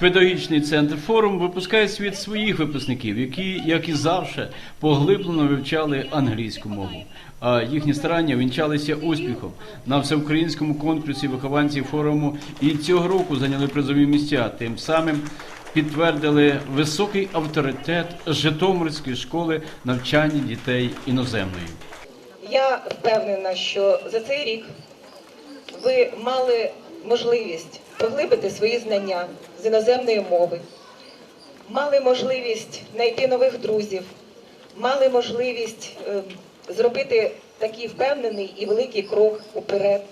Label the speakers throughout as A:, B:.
A: Педагогічний центр форум випускає світ своїх випускників, які, як і завжди, поглиблено вивчали англійську мову. А їхні старання вінчалися успіхом на всеукраїнському конкурсі вихованців форуму і цього року зайняли призові місця. Тим самим підтвердили високий авторитет Житомирської школи навчання дітей іноземної.
B: Я впевнена, що за цей рік ви мали можливість поглибити свої знання з іноземної мови, мали можливість знайти нових друзів, мали можливість е, зробити такий впевнений і великий крок уперед.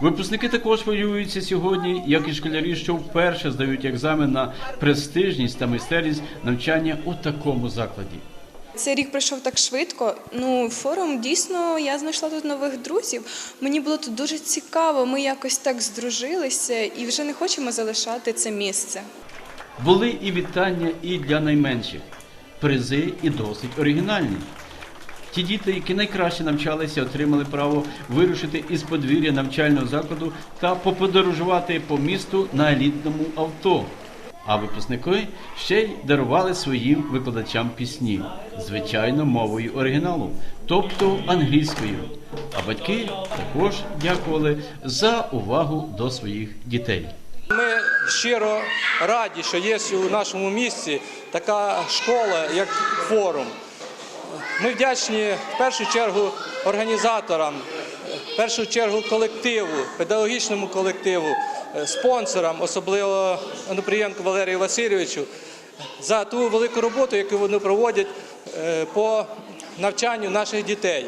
A: Випускники також хвилюються сьогодні, як і школярі, що вперше здають екзамен на престижність та майстерність навчання у такому закладі.
C: Цей рік пройшов так швидко. Ну, форум дійсно я знайшла тут нових друзів. Мені було тут дуже цікаво. Ми якось так здружилися і вже не хочемо залишати це місце.
A: Були і вітання і для найменших. Призи і досить оригінальні. Ті діти, які найкраще навчалися, отримали право вирушити із подвір'я навчального закладу та поподорожувати по місту на елітному авто. А випускники ще й дарували своїм викладачам пісні, звичайно, мовою оригіналу, тобто англійською. А батьки також дякували за увагу до своїх дітей.
D: Ми щиро раді, що є у нашому місті така школа, як форум. Ми вдячні в першу чергу організаторам, в першу чергу колективу, педагогічному колективу, спонсорам, особливо Онопрієнку Валерію Васильовичу, за ту велику роботу, яку вони проводять е, по навчанню наших дітей.